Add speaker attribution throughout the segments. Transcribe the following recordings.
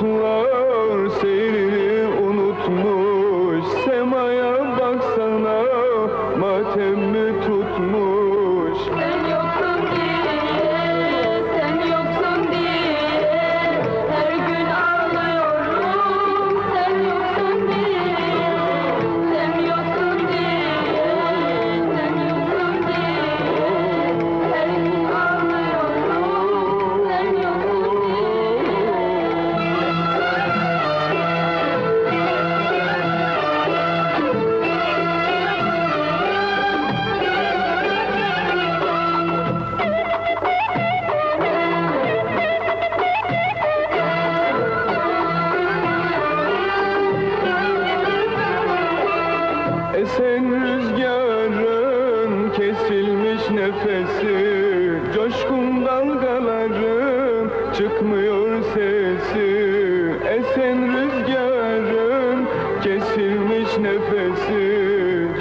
Speaker 1: bulutlar seyrini unutmuş Semaya baksana matem mi tutmuş. Esen rüzgarın kesilmiş nefesi Coşkun dalgaların çıkmıyor sesi. Esen rüzgarın kesilmiş nefesi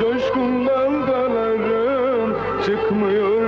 Speaker 1: Coşkun dalgaların çıkmıyor